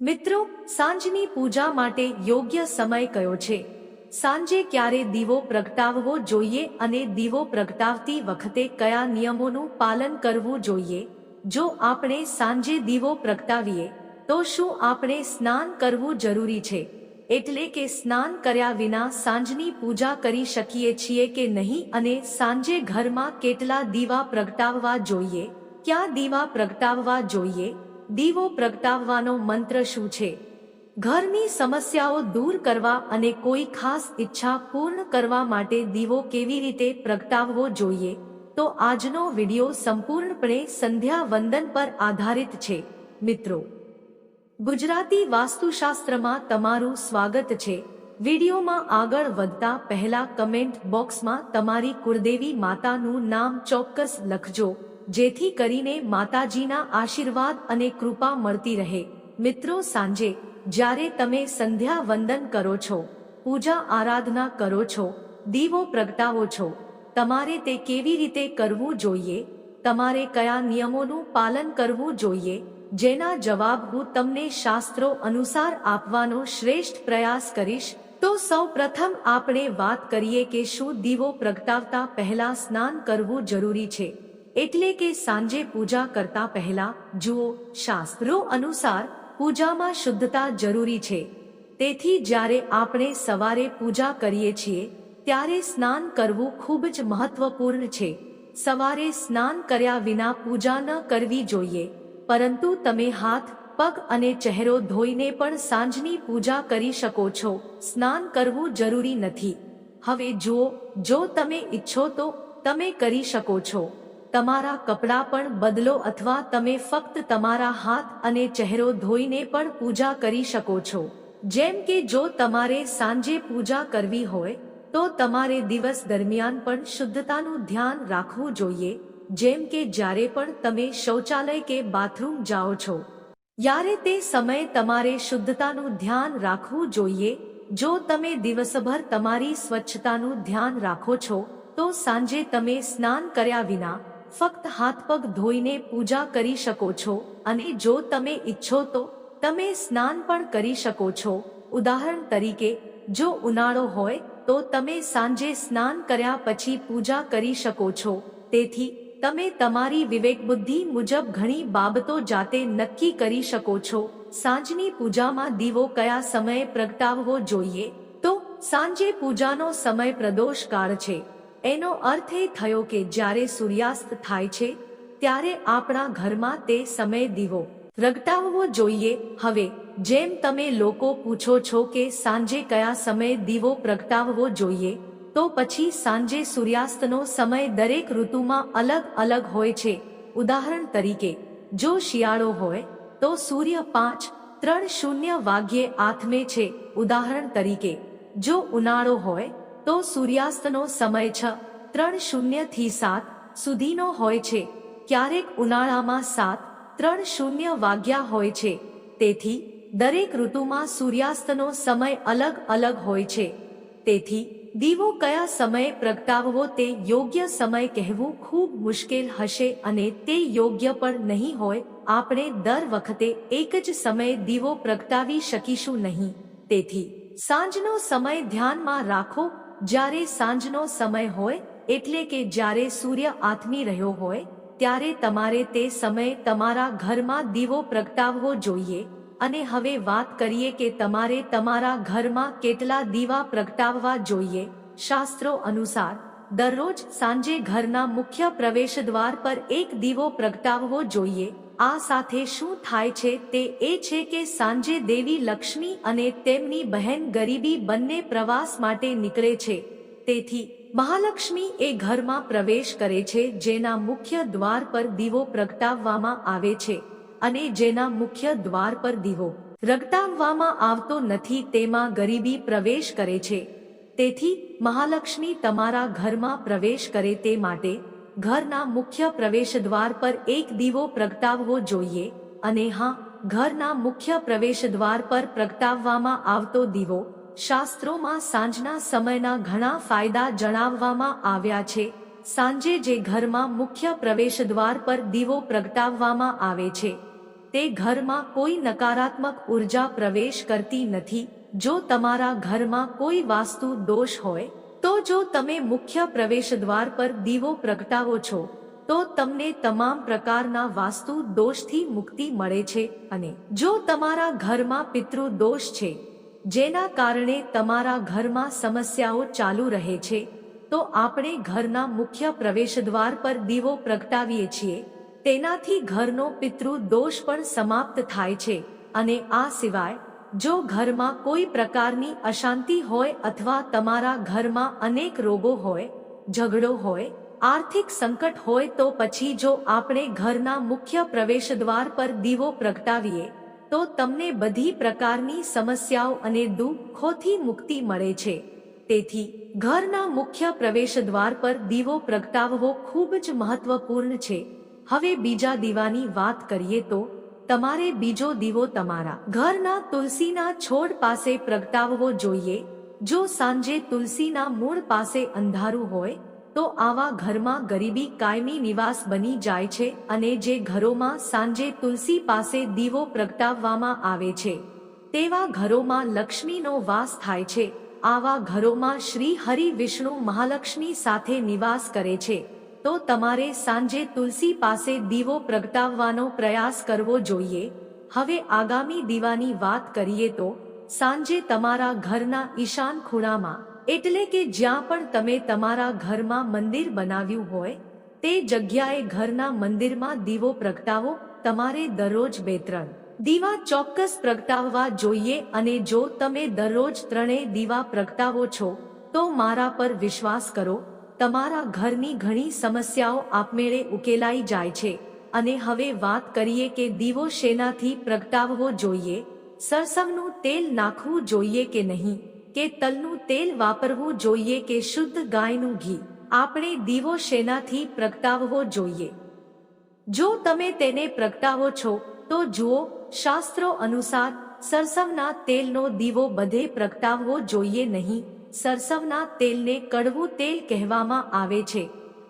મિત્રો, સાંજની પૂજા માટે યોગ્ય સમય કયો છે? સાંજે ક્યારે દીવો પ્રગટાવવો જોઈએ અને દીવો પ્રગટાવતી વખતે કયા નિયમોનું પાલન કરવું જોઈએ? જો આપણે સાંજે દીવો પ્રગટાવીએ, તો શું આપણે સ્નાન કરવું જરૂરી છે? એટલે કે સ્નાન કર્યા વિના સાંજની પૂજા કરી શકીએ છીએ કે નહીં અને સાંજે ઘરમાં કેટલા દીવા પ્રગટાવવા જોઈએ? ક્યાં દીવા પ્રગટાવવા જોઈએ? દીવો પ્રગટાવવાનો મંત્ર શું છે? ઘરની સમસ્યાઓ દૂર કરવા અને કોઈ ખાસ ઈચ્છા પૂર્ણ કરવા માટે દીવો કેવી રીતે પ્રગટાવવો જોઈએ? તો આજનો વિડિયો સંપૂર્ણપણે સંધ્યા વંદન પર આધારિત છે. મિત્રો, ગુજરાતી વાસ્તુશાસ્ત્રમાં તમારું સ્વાગત છે. વિડિયોમાં આગળ વધતા પહેલા કમેન્ટ બોક્સમાં તમારી કુળદેવી માતાનું નામ ચોક્કસ લખજો. જેથી કરીને માતાજીના આશીર્વાદ અને કૃપા મળતી રહે. મિત્રો, સાંજે જ્યારે તમે સંધ્યા વંદન કરો છો, પૂજા આરાધના કરો છો, દીવો પ્રગટાવો છો, તમારે તે કેવી રીતે કરવું જોઈએ? તમારે કયા નિયમોનું પાલન કરવું જોઈએ? જેના જવાબ હું તમને શાસ્ત્રો અનુસાર આપવાનો શ્રેષ્ઠ પ્રયાસ કરીશ. તો સૌ પ્રથમ આપણે વાત કરીએ કે શું દીવો પ્રગટાવતા પહેલા સ્નાન કરવું જરૂરી છે? એટલે કે સાંજે પૂજા કરતા પહેલા જુઓ શાસ્ત્રો અનુસાર પૂજામાં શુદ્ધતા જરૂરી છે. તેથી જ્યારે આપણે સવારે પૂજા કરીએ છીએ, ત્યારે સ્નાન કરવું ખૂબ જ મહત્વપૂર્ણ છે. સવારે સ્નાન કર્યા વિના પૂજા ન કરવી જોઈએ, પરંતુ તમે હાથ, પગ અને ચહેરો ધોઈને પણ સાંજની પૂજા કરી શકો છો. સ્નાન કરવું જરૂરી નથી. હવે જુઓ, જો તમે ઈચ્છો તો તમે કરી શકો છો. તમારા કપડાં પણ બદલો અથવા તમે ફક્ત તમારા હાથ અને ચહેરો ધોઈને પણ પૂજા કરી શકો છો. જેમ કે જો તમારે સાંજે પૂજા કરવી હોય, તો તમારે દિવસ દરમિયાન પણ શુદ્ધતાનું ધ્યાન રાખવું જોઈએ. જેમ કે જ્યારે પણ તમે શૌચાલય કે બાથરૂમ જાઓ છો. ત્યારે તે સમયે તમારે શુદ્ધતાનું ધ્યાન રાખવું જોઈએ. જો તમે દિવસભર તમારી સ્વચ્છતાનું ધ્યાન રાખો છો, તો સાંજે તમે સ્નાન કર્યા વિના ફક્ત હાથ પગ ધોઈને પૂજા કરી શકો છો અને જો તમે ઈચ્છો તો તમે સ્નાન પણ કરી શકો છો. ઉદાહરણ તરીકે, જો ઉનાળો હોય તો તમે સાંજે સ્નાન કર્યા પછી પૂજા કરી શકો છો. તેથી, તમે તમારી વિવેક બુદ્ધિ મુજબ ઘણી બાબતો જાતે નક્કી કરી શકો છો. સાંજની પૂજામાં દીવો કયા સમયે પ્રગટાવવો જોઈએ? તો, સાંજે પૂજાનો સમય પ્રદોષકાળ છે. એનો અર્થ એ થયો કે જ્યારે સૂર્યાસ્ત થાય છે, ત્યારે આપણા ઘરમાં તે સમય દીવો. પ્રગટાવવો જોઈએ. હવે, જેમ તમે લોકો પૂછો છો કે સાંજે કયા સમયે દીવો પ્રગટાવવો જોઈએ, તો પછી સાંજે સૂર્યાસ્તનો સમય દરેક ઋતુમાં અલગ અલગ હોય છે. ઉદાહરણ તરીકે, જો શિયાળો હોય, તો સૂર્ય પાંચ, ત્રણ શૂન્ય વાગ્યે આથમે છે. ઉદાહરણ તરીકે, જો ઉનાળો હોય તો સૂર્યાસ્તનો સમય છ, ત્રણ શૂન્યથી સાત સુધીનો હોય છે. ક્યારેક ઉનાળામાં સાત, ત્રણ શૂન્ય વાગ્યા હોય છે. તેથી, દરેક ઋતુમાં સૂર્યાસ્તનો સમય અલગ અલગ હોય છે. તેથી, દીવો કયા સમયે પ્રગટાવવો તે યોગ્ય સમય કહેવું ખૂબ મુશ્કેલ હશે અને તે યોગ્ય પણ નહીં હોય, આપણે દર વખતે એક જ સમયે દીવો પ્રગટાવી શકીશું નહીં. તેથી, સાંજનો સમય ધ્યાનમાં રાખો જ્યારે સાંજનો સમય હોય, એટલે કે જ્યારે સૂર્ય આથમી રહ્યો હોય, ત્યારે તમારે તે સમયે તમારા ઘરમાં દીવો પ્રગટાવવો જોઈએ. અને હવે વાત કરીએ કે તમારે તમારા ઘરમાં કેટલા દીવા પ્રગટાવવા જોઈએ. શાસ્ત્રો અનુસાર દરરોજ સાંજે ઘરના મુખ્ય પ્રવેશદ્વાર પર એક દીવો પ્રગટાવવો જોઈએ. આ સાથે શું થાય છે તે એ છે કે સાંજે દેવી લક્ષ્મી અને તેમની બહેન ગરીબી બંને પ્રવાસ માટે નીકળે છે. તેથી મહાલક્ષ્મી એ ઘરમાં પ્રવેશ કરે છે, જેના મુખ્ય દ્વાર પર દીવો પ્રગટાવવામાં આવે છે અને જેના મુખ્ય દ્વાર પર દીવો પ્રગટાવવામાં આવતો નથી, તેમાં ગરીબી પ્રવેશ કરે છે. તેથી મહાલક્ષ્મી તમારા ઘરમાં પ્રવેશ કરે તે માટે ઘરના મુખ્ય પ્રવેશ દ્વાર પર એક દીવો પ્રગટાવવો જોઈએ અને હા, ઘરના મુખ્ય પ્રવેશ દ્વાર પર પ્રગટાવવામાં આવતો દીવો શાસ્ત્રોમાં સાંજના સમયના ઘણા ફાયદા જણાવવામાં આવ્યા છે. સાંજે જે ઘરમાં મુખ્ય પ્રવેશ દ્વાર પર દીવો પ્રગટાવવામાં આવે છે, તે ઘરમાં કોઈ નકારાત્મક ઊર્જા પ્રવેશ કરતી નથી. જો તમારા ઘરમાં કોઈ વાસ્તુ દોષ હોય, તો જો તમે મુખ્ય પ્રવેશદ્વાર પર દીવો પ્રગટાવો છો, તો તમને તમામ પ્રકારના વાસ્તુ દોષથી મુક્તિ મળે છે અને જો તમારા ઘરમાં પિતૃ દોષ છે, જેના કારણે તમારા ઘરમાં સમસ્યાઓ ચાલુ રહે છે, તો આપણે ઘરના મુખ્ય પ્રવેશદ્વાર પર દીવો પ્રગટાવીએ છીએ, તેનાથી ઘરનો પિતૃ દોષ પણ સમાપ્ત થાય છે અને આ સિવાય જો ઘરમાં કોઈ પ્રકારની અશાંતિ હોય અથવા તમારા ઘરમાં અનેક રોગો હોય, ઝઘડો હોય, આર્થિક સંકટ હોય તો પછી જો આપણે ઘરના મુખ્ય પ્રવેશદ્વાર પર દીવો પ્રગટાવીએ, તો તમને બધી પ્રકારની સમસ્યાઓ અને દુઃખોથી મુક્તિ મળે છે. તેથી, ઘરના મુખ્ય પ્રવેશદ્વાર પર દીવો પ્રગટાવવો ખૂબ જ મહત્વપૂર્ણ છે. હવે બીજા દીવાની વાત કરીએ તો તમારે બીજો દીવો તમારા ઘરના તુલસીના છોડ પાસે પ્રગટાવવો જોઈએ. જો સાંજે તુલસીના મૂળ પાસે અંધારું હોય, તો આવા ઘરમાં ગરીબી કાયમી નિવાસ બની જાય છે અને જે ઘરોમાં સાંજે તુલસી પાસે દીવો પ્રગટાવવામાં આવે છે, તેવા ઘરોમાં લક્ષ્મીનો વાસ થાય છે. આવા ઘરોમાં શ્રી હરિ વિષ્ણુ મહાલક્ષ્મી સાથે નિવાસ કરે છે. તો તમારે સાંજે તુલસી પાસે દીવો પ્રગટાવવાનો પ્રયાસ કરવો જોઈએ. હવે આગામી દીવાની વાત કરીએ તો, સાંજે તમારા ઘરના ઈશાન ખૂણામાં, એટલે કે જ્યાં પણ તમે તમારા ઘરમાં મંદિર બનાવ્યું હોય, તે જગ્યાએ ઘરના મંદિરમાં દીવો પ્રગટાવો, તમારે દરરોજ બે ત્રણ દીવા ચોક્કસ પ્રગટાવવા જોઈએ અને જો તમે દરરોજ ત્રણેય દીવા પ્રગટાવો છો, તો મારા પર વિશ્વાસ કરો. તમારા ઘરની ઘણી સમસ્યાઓ આપમેળે ઉકેલાઈ જાય છે. અને હવે વાત કરીએ કે દીવો શેનાથી પ્રગટાવવો જોઈએ? સરસવનું તેલ નાખવું જોઈએ કે નહીં? કે તલનું તેલ વાપરવું જોઈએ કે શુદ્ધ ગાયનું ઘી? આપણે દીવો શેનાથી પ્રગટાવવો જોઈએ? જો તમે તેને પ્રગટાવો છો, તો જુઓ, શાસ્ત્રો અનુસાર સરસવના તેલનો દીવો બધે પ્રગટાવવો જોઈએ નહીં. સરસવના તેલને કડવું તેલ કહેવામાં આવે છે.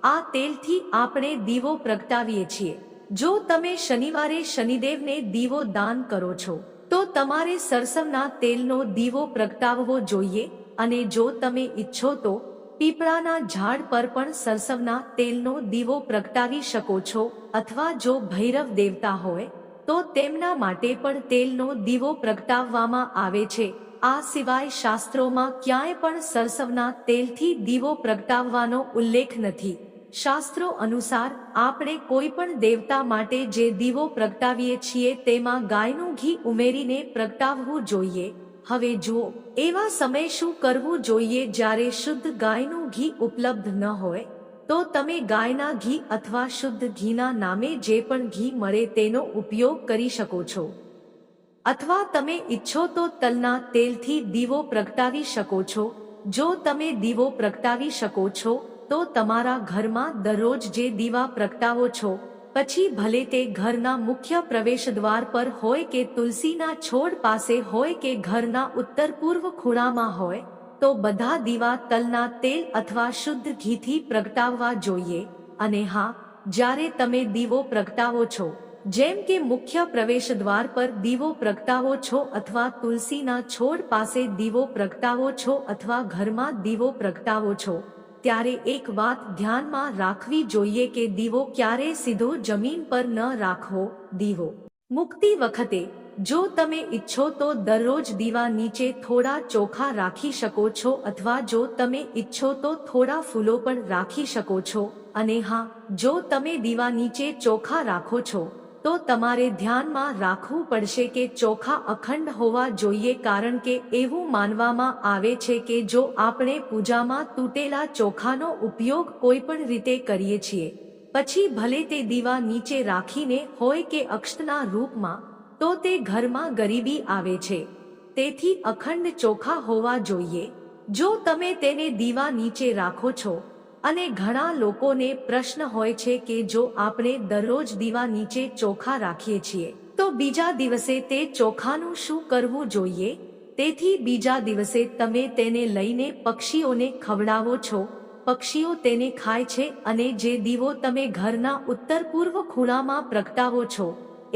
આ તેલથી આપણે દીવો પ્રગટાવીએ છીએ. જો તમે શનિવારે શનિદેવને દીવો દાન કરો છો, તો તમારે સરસવના તેલનો દીવો પ્રગટાવવો જોઈએ અને જો તમે ઈચ્છો તો પીપળાના ઝાડ પર પણ સરસવના તેલનો દીવો પ્રગટાવી શકો છો અથવા જો ભૈરવ દેવતા હોય, તો તેમના માટે પણ તેલનો દીવો પ્રગટાવવામાં આવે છે. આ સિવાય શાસ્ત્રોમાં ક્યાંય પણ સરસવના તેલથી દીવો પ્રગટાવવાનો ઉલ્લેખ નથી. શાસ્ત્રો અનુસાર, આપણે કોઈ પણ દેવતા માટે જે દીવો પ્રગટાવીએ છીએ તેમાં ગાયનું ઘી ઉમેરીને પ્રગટાવવું જોઈએ. હવે જુઓ, એવા સમય શું કરવું જોઈએ જ્યારે શુદ્ધ ગાયનું ઘી ઉપલબ્ધ ન હોય? તો તમે ગાયના ઘી અથવા શુદ્ધ ઘીના નામે જે પણ ઘી મળે તેનો ઉપયોગ કરી શકો છો. અથવા તમે ઈચ્છો તો તલના તેલથી દીવો પ્રગટાવી શકો છો. જો તમે દીવો પ્રગટાવી શકો છો, તો તમારા ઘરમાં દરરોજ જે દીવા પ્રગટાવો છો, પછી ભલે તે ઘરના મુખ્ય પ્રવેશદ્વાર પર હોય કે તુલસીના છોડ પાસે હોય કે ઘરના ઉત્તર પૂર્વ ખૂણામાં હોય, તો બધા દીવા તલના તેલ અથવા શુદ્ધ ઘીથી પ્રગટાવવા જોઈએ. અને હા, જ્યારે તમે દીવો પ્રગટાવો છો જેમ કે મુખ્ય પ્રવેશદ્વાર પર દીવો પ્રગટાવો છો અથવા તુલસીના છોડ પાસે દીવો પ્રગટાવો છો અથવા ઘરમાં દીવો પ્રગટાવો છો, ત્યારે એક વાત ધ્યાનમાં રાખવી જોઈએ કે દીવો ક્યારે સીધો જમીન પર ન રાખવો, દીવો. મુક્તિ વખતે, જો તમે ઈચ્છો તો દરરોજ દીવા નીચે થોડા ચોખા રાખી શકો છો અથવા જો તમે ઈચ્છો તો થોડા ફૂલો પણ રાખી શકો છો, અને હા, જો તમે દીવા નીચે ચોખા રાખો છો તો તમારે ધ્યાનમાં રાખવું પડશે કે ચોખા અખંડ હોવા જોઈએ કારણ કે એવું માનવામાં આવે છે કે જો આપણે પૂજામાં તૂટેલા ચોખાનો ઉપયોગ કોઈ પણ રીતે કરીએ છીએ, પછી ભલે તે દીવા નીચે રાખીને હોય કે અક્ષતના રૂપમાં, તો તે ઘરમાં ગરીબી આવે છે. તેથી અખંડ ચોખા હોવા જોઈએ. જો તમે તેને દીવા નીચે રાખો છો અને ઘણા લોકોને પ્રશ્ન હોય છે કે જો આપણે દરરોજ દીવા નીચે ચોખા રાખીએ છીએ, તો બીજા દિવસે તે ચોખાનું શું કરવું જોઈએ? તેથી બીજા દિવસે તમે તેને લઈને પક્ષીઓને ખવડાવો છો. પક્ષીઓ તેને ખાય છે અને જે દીવો તમે ઘરના ઉત્તર પૂર્વ ખૂણામાં પ્રગટાવો છો,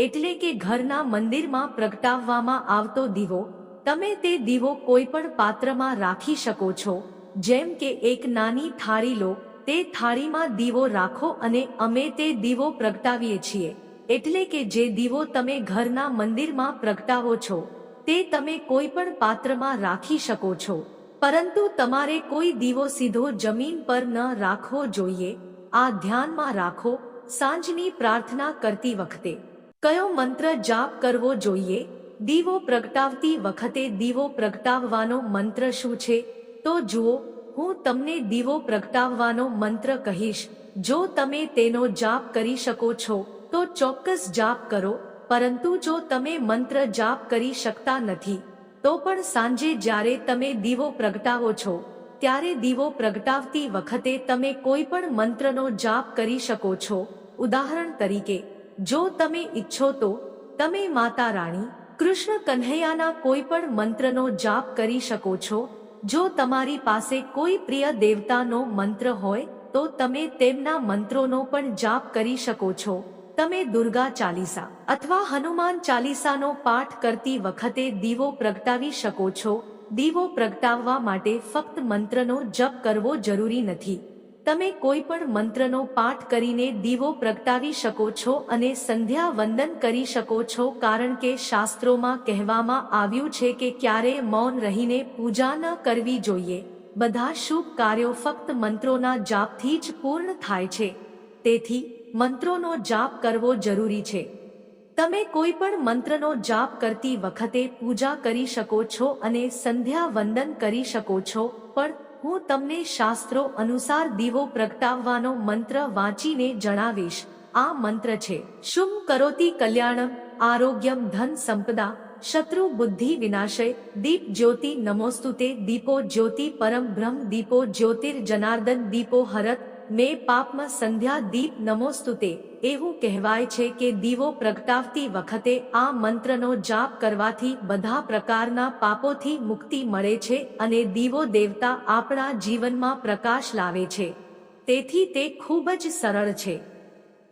એટલે કે ઘરના મંદિરમાં પ્રગટાવવામાં આવતો દીવો, તમે તે દીવો કોઈ પણ પાત્રમાં રાખી શકો છો. જેમ કે એક નાની થાળી લો, તે થાળીમાં દીવો રાખો અને અમે તે દીવો પ્રગટાવીએ છીએ. એટલે કે જે દીવો તમે ઘરના મંદિરમાં પ્રગટાવો છો, તે તમે કોઈ પણ પાત્રમાં રાખી શકો છો. પરંતુ તમારે કોઈ દીવો સીધો જમીન પર ન રાખવો જોઈએ. આ ધ્યાનમાં રાખો, સાંજની પ્રાર્થના કરતી વખતે. કયો મંત્ર જાપ કરવો જોઈએ? દીવો પ્રગટાવતી વખતે દીવો પ્રગટાવવાનો મંત્ર શું છે? તો જુઓ, હું તમને દીવો પ્રગટાવવાનો મંત્ર કહીશ. જો તમે તેનો જાપ કરી શકો છો, તો ચોક્કસ જાપ કરો, પરંતુ જો તમે મંત્ર જાપ કરી શકતા નથી, તો પણ સાંજે જ્યારે તમે દીવો પ્રગટાવો છો, ત્યારે દીવો પ્રગટાવતી વખતે તમે કોઈ પણ મંત્રનો જાપ કરી શકો છો. ઉદાહરણ તરીકે, જો તમે ઈચ્છો તો, તમે માતા રાણી, કૃષ્ણ કન્હૈયાના કોઈ પણ મંત્રનો જાપ કરી શકો છો જો તમારી પાસે કોઈ પ્રિય દેવતાનો મંત્ર હોય, તો તમે તેમના મંત્રોનો પણ જાપ કરી શકો છો. તમે દુર્ગા ચાલીસા અથવા હનુમાન ચાલીસાનો પાઠ કરતી વખતે દીવો પ્રગટાવી શકો છો. દીવો પ્રગટાવવા માટે ફક્ત મંત્રનો જપ કરવો જરૂરી નથી. તમે કોઈ પણ મંત્રનો પાઠ કરીને દીવો પ્રગટાવી શકો છો અને સંધ્યા વંદન કરી શકો છો કારણ કે શાસ્ત્રોમાં કહેવામાં આવ્યું છે કે ક્યારે મૌન રહીને પૂજા ન કરવી જોઈએ. બધા શુભ કાર્યો ફક્ત મંત્રોના જાપથી જ પૂર્ણ થાય છે. તેથી, મંત્રોનો જાપ કરવો જરૂરી છે. તમે કોઈ પણ મંત્રનો જાપ કરતી વખતે પૂજા કરી શકો છો અને સંધ્યા વંદન કરી શકો છો, પણ હું તમને શાસ્ત્રો અનુસાર દીવો પ્રગટાવવાનો મંત્ર વાંચીને જણાવીશ. આ મંત્ર છે શુભ કરોતી કલ્યાણમ, આરોગ્યમ ધન સંપદા, શત્રુ બુદ્ધિ વિનાશય, દીપ જ્યોતિ નમોસ્તુતે, દીપો જ્યોતિ પરમ બ્રહ્મ, દીપો જ્યોતિર જનાર્દન દીપો હરત મેં પાપમાં સંધ્યા દીપ નમોસ્તુતે. એવું કહેવાય છે કે દીવો પ્રગટાવતી વખતે આ મંત્રનો જાપ કરવાથી બધા પ્રકારના પાપોથી મુક્તિ મળે છે અને દીવો દેવતા આપણા જીવનમાં પ્રકાશ લાવે છે. તેથી તે ખૂબ જ સરળ છે.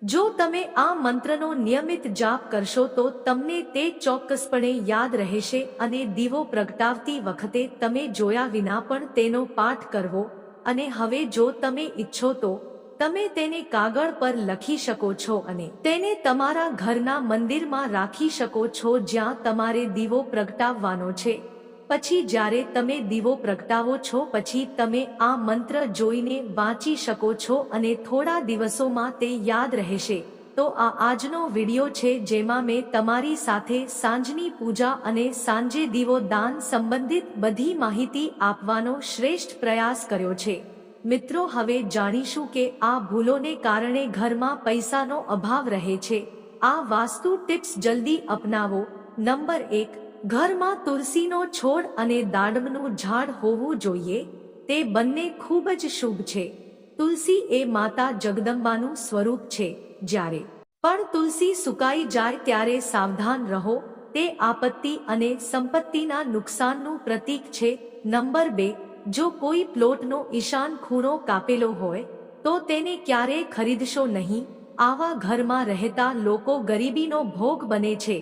જો તમે આ મંત્રનો નિયમિત જાપ કરશો તો તમને તે ચોક્કસપણે યાદ રહેશે અને દીવો પ્રગટાવતી વખતે તમે જોયા વિના પણ તેનો પાઠ કરવો અને હવે જો તમે ઈચ્છો તો, તમે તેને કાગળ પર લખી શકો છો અને તેને તમારા ઘરના મંદિરમાં રાખી શકો છો જ્યાં તમારે દીવો પ્રગટાવવાનો છે. પછી જ્યારે તમે દીવો પ્રગટાવો છો, પછી તમે આ મંત્ર જોઈને વાંચી શકો છો અને થોડા દિવસોમાં તે યાદ રહેશે. તો આ આજનો વિડિયો છે જેમાં મેં તમારી સાથે સાંજની પૂજા અને સાંજે દીવો દાન સંબંધિત બધી માહિતી આપવાનો શ્રેષ્ઠ પ્રયાસ કર્યો છે. મિત્રો, હવે જાણીશું કે આ ભૂલોને કારણે ઘરમાં પૈસાનો અભાવ રહે છે. આ વાસ્તુ ટિપ્સ જલ્દી અપનાવો. નંબર એક, ઘરમાં તુલસીનો છોડ અને દાડમનું ઝાડ હોવું જોઈએ. તે બંને ખૂબ જ શુભ છે. તુલસી એ માતા જગદંબાનું સ્વરૂપ છે. જ્યારે. પણ તુલસી સુકાઈ જાય ત્યારે સાવધાન રહો, તે આપત્તિ અને સંપત્તિના નુકસાનનું પ્રતીક છે. નંબર બે, જો કોઈ પ્લોટનો ઈશાન ખૂણો કાપેલો હોય, તો તેને ક્યારેય ખરીદશો નહીં. આવા ઘરમાં રહેતા લોકો ગરીબીનો ભોગ બને છે.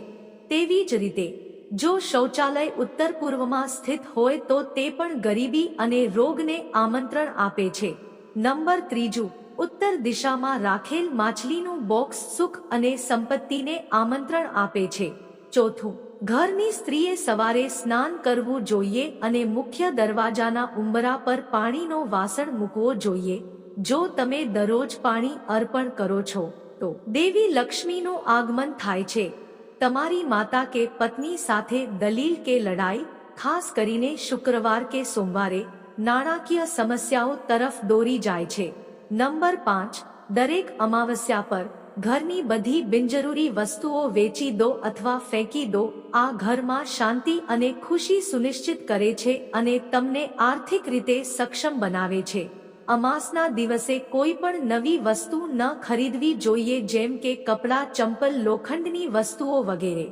તેવી જ રીતે, જો શૌચાલય ઉત્તર પૂર્વમાં સ્થિત હોય તો તે પણ ગરીબી અને રોગને આમંત્રણ આપે છે. નંબર ત્રીજું ઉત્તર દિશામાં રાખેલ માછલીનું બોક્સ સુખ અને સંપત્તિને આમંત્રણ આપે છે. ચોથું, ઘરની સ્ત્રીએ સવારે સ્નાન કરવું જોઈએ અને મુખ્ય દરવાજાના ઉંબરા પર પાણીનો વાસણ મૂકવો જોઈએ. જો તમે દરરોજ પાણી અર્પણ કરો છો, તો દેવી લક્ષ્મીનું આગમન થાય છે. તમારી માતા કે પત્ની સાથે દલીલ કે લડાઈ, ખાસ કરીને શુક્રવાર કે સોમવારે, નાણાકીય સમસ્યાઓ તરફ દોરી જાય છે. નંબર પાંચ, દરેક અમાવસ્યા પર ઘરની બધી બિનજરૂરી વસ્તુઓ વેચી દો અથવા ફેંકી દો, આ ઘરમાં શાંતિ અને ખુશી સુનિશ્ચિત કરે છે અને તમને આર્થિક રીતે સક્ષમ બનાવે છે. અમાસના દિવસે કોઈ પણ નવી વસ્તુ ન ખરીદવી જોઈએ જેમ કે કપડાં, ચંપલ, લોખંડની વસ્તુઓ વગેરે.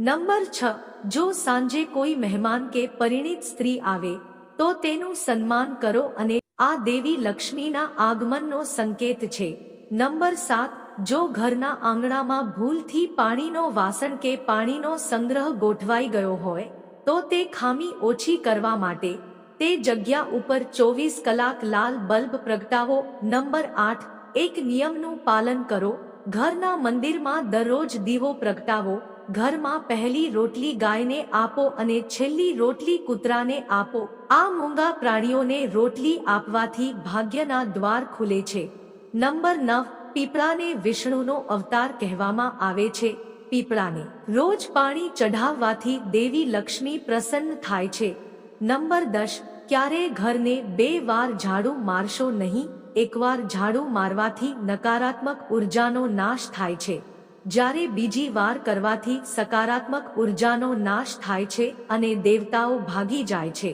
નંબર છ, જો સાંજે કોઈ મહેમાન કે પરિણીત સ્ત્રી આવે, તો તેનું સન્માન કરો અને આ દેવી લક્ષ્મીના આગમનનો સંકેત છે. નંબર સાત, જો ઘરના આંગણામાં ભૂલથી પાણીનો વાસણ કે પાણીનો સંગ્રહ ગોઠવાઈ ગયો હોય, તો તે ખામી ઓછી કરવા માટે. તે જગ્યા ઉપર ચોવીસ કલાક લાલ બલ્બ પ્રગટાવો. નંબર આઠ, એક નિયમનું પાલન કરો. ઘરના મંદિરમાં દરરોજ દીવો પ્રગટાવો. ઘરમાં પહેલી રોટલી ગાયને આપો અને છેલ્લી રોટલી કૂતરાને આપો. આ મૂંગા પ્રાણીઓને રોટલી આપવાથી ભાગ્યના દ્વાર ખુલે છે. નંબર નવ, પીપળાને વિષ્ણુનો અવતાર કહેવામાં આવે છે. પીપળાને રોજ પાણી ચઢાવવાથી દેવી લક્ષ્મી પ્રસન્ન થાય છે. નંબર દસ ક્યારે ઘરને બે વાર ઝાડુ મારશો નહીં. એકવાર ઝાડુ મારવાથી નકારાત્મક ઉર્જાનો નાશ થાય છે. જ્યારે બીજી વાર કરવાથી સકારાત્મક ઉર્જાનો નાશ થાય છે અને દેવતાઓ ભાગી જાય છે.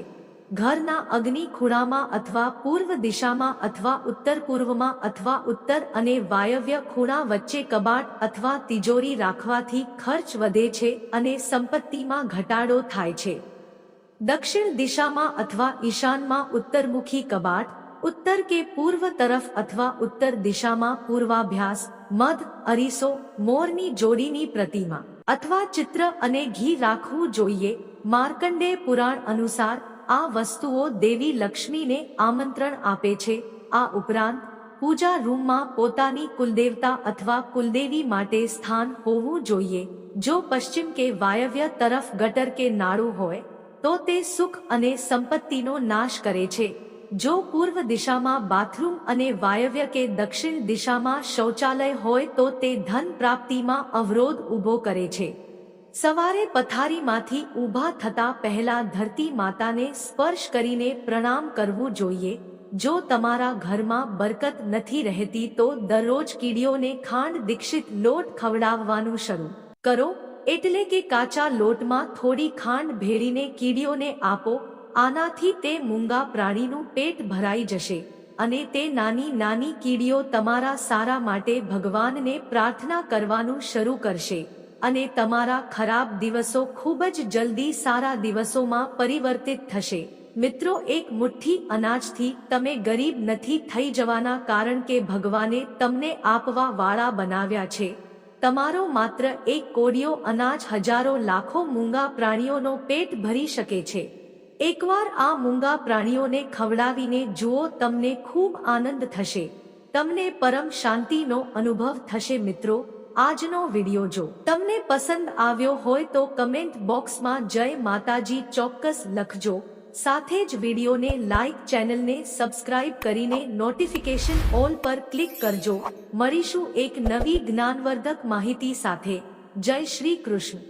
ઘરના અગ્નિ ખૂણામાં અથવા પૂર્વ દિશામાં અથવા ઉત્તર પૂર્વમાં અથવા ઉત્તર અને વાયવ્ય ખૂણા વચ્ચે કબાટ અથવા તિજોરી રાખવાથી ખર્ચ વધે છે અને સંપત્તિમાં ઘટાડો થાય છે. દક્ષિણ દિશામાં અથવા ઈશાનમાં ઉત્તરમુખી કબાટ, ઉત્તર કે પૂર્વ તરફ અથવા ઉત્તર દિશામાં પૂર્વાભ્યાસ મધ, અરીસો, મોરની જોડીની પ્રતિમા. અથવા ચિત્ર અને ઘી રાખવું જોઈએ. માર્કંડે પુરાણ અનુસાર, આ વસ્તુઓ દેવી લક્ષ્મીને આમંત્રણ આપે છે. આ ઉપરાંત, પૂજા રૂમમાં પોતાની કુલદેવતા અથવા કુલદેવી માટે સ્થાન હોવું જોઈએ. જો પશ્ચિમ કે વાયવ્ય તરફ ગટર કે નાળું હોય, તો તે સુખ અને સંપત્તિનો નાશ કરે છે. જો પૂર્વ દિશામાં બાથરૂમ અને વાયવ્ય કે દક્ષિણ દિશામાં શૌચાલય હોય તો તે ધન પ્રાપ્તિમાં અવરોધ ઊભો કરે છે. સવારે પથારીમાંથી ઊભા થતા પહેલા ધરતી માતાને સ્પર્શ કરીને પ્રણામ કરવું જોઈએ. જો તમારા ઘરમાં બરકત નથી રહેતી તો દરરોજ કીડીઓને ખાંડ દીક્ષિત લોટ ખવડાવવાનું શરૂ કરો. એટલે કે કાચા લોટમાં થોડી ખાંડ ભેળીને કીડીઓને આપો. આનાથી તે મૂંગા પ્રાણીનું પેટ ભરાઈ જશે અને તે નાની નાની કીડીઓ તમારા સારા માટે ભગવાનને પ્રાર્થના કરવાનું શરૂ કરશે અને તમારા ખરાબ દિવસો ખૂબ જ જલ્દી સારા દિવસોમાં પરિવર્તિત થશે. મિત્રો, એક મુઠ્ઠી અનાજથી તમે ગરીબ નથી થઈ જવાના કારણ કે ભગવાને તમને આપવા વાળા બનાવ્યા છે. તમારો માત્ર એક કોડિયો અનાજ હજારો લાખો મૂંગા પ્રાણીઓનો પેટ ભરી શકે છે. એકવાર આ મૂંગા પ્રાણીઓને ખવડાવીને જુઓ તમને ખૂબ આનંદ થશે. તમને પરમ શાંતિનો અનુભવ થશે મિત્રો. આજનો વિડિયો જો તમને પસંદ આવ્યો હોય તો કમેન્ટ બોક્સમાં જય માતાજી ચોક્કસ લખજો. સાથે જ વિડીયોને લાઈક ચેનલને સબસ્ક્રાઇબ કરીને નોટિફિકેશન ઓલ પર ક્લિક કરજો. મળીશું એક નવી જ્ઞાનવર્ધક માહિતી સાથે. જય શ્રી કૃષ્ણ.